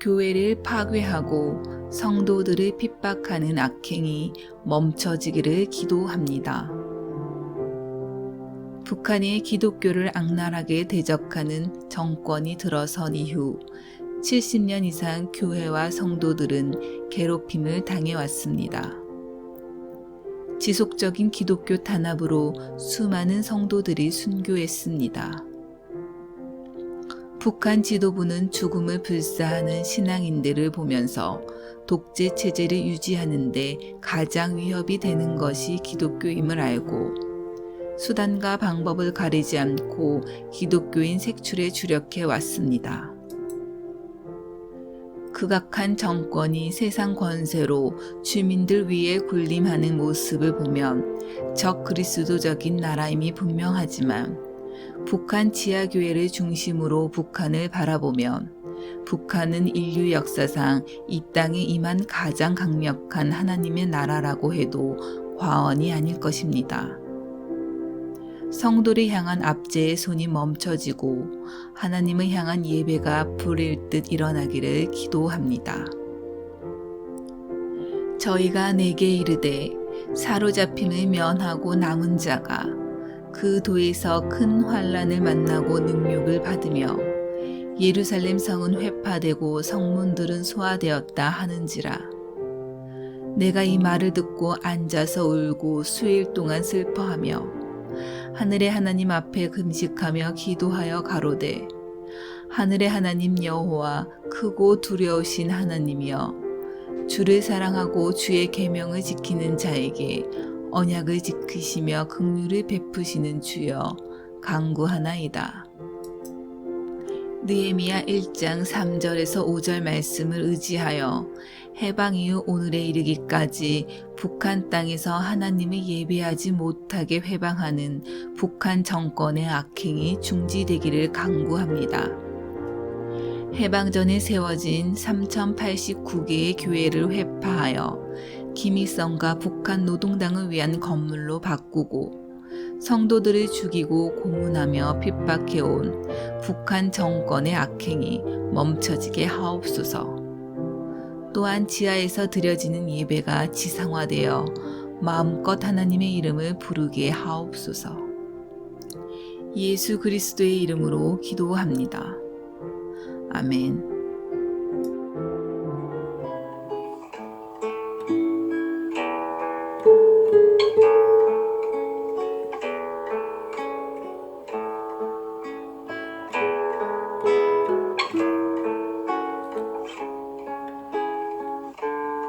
교회를 파괴하고 성도들을 핍박하는 악행이 멈춰지기를 기도합니다. 북한이 기독교를 악랄하게 대적하는 정권이 들어선 이후 70년 이상 교회와 성도들은 괴롭힘을 당해왔습니다. 지속적인 기독교 탄압으로 수많은 성도들이 순교했습니다. 북한 지도부는 죽음을 불사하는 신앙인들을 보면서 독재 체제를 유지하는데 가장 위협이 되는 것이 기독교임을 알고 수단과 방법을 가리지 않고 기독교인 색출에 주력해 왔습니다. 극악한 정권이 세상 권세로 주민들 위에 군림하는 모습을 보면 적 그리스도적인 나라임이 분명하지만 북한 지하교회를 중심으로 북한을 바라보면 북한은 인류 역사상 이 땅에 임한 가장 강력한 하나님의 나라라고 해도 과언이 아닐 것입니다. 성도를 향한 압제의 손이 멈춰지고 하나님을 향한 예배가 불일 듯 일어나기를 기도합니다. 저희가 내게 이르되 사로잡힘을 면하고 남은 자가 그 도에서 큰 환란을 만나고 능욕을 받으며 예루살렘 성은 회파되고 성문들은 소화되었다 하는지라. 내가 이 말을 듣고 앉아서 울고 수일 동안 슬퍼하며 하늘의 하나님 앞에 금식하며 기도하여 가로되 하늘의 하나님 여호와 크고 두려우신 하나님이여 주를 사랑하고 주의 계명을 지키는 자에게 언약을 지키시며 긍휼을 베푸시는 주여 강구하나이다. 느헤미야 1장 3절에서 5절 말씀을 의지하여 해방 이후 오늘에 이르기까지 북한 땅에서 하나님을 예배하지 못하게 회방하는 북한 정권의 악행이 중지되기를 강구합니다. 해방 전에 세워진 3089개의 교회를 회파하여 김일성과 북한 노동당을 위한 건물로 바꾸고 성도들을 죽이고 고문하며 핍박해온 북한 정권의 악행이 멈춰지게 하옵소서. 또한 지하에서 드려지는 예배가 지상화되어 마음껏 하나님의 이름을 부르게 하옵소서. 예수 그리스도의 이름으로 기도합니다. 아멘.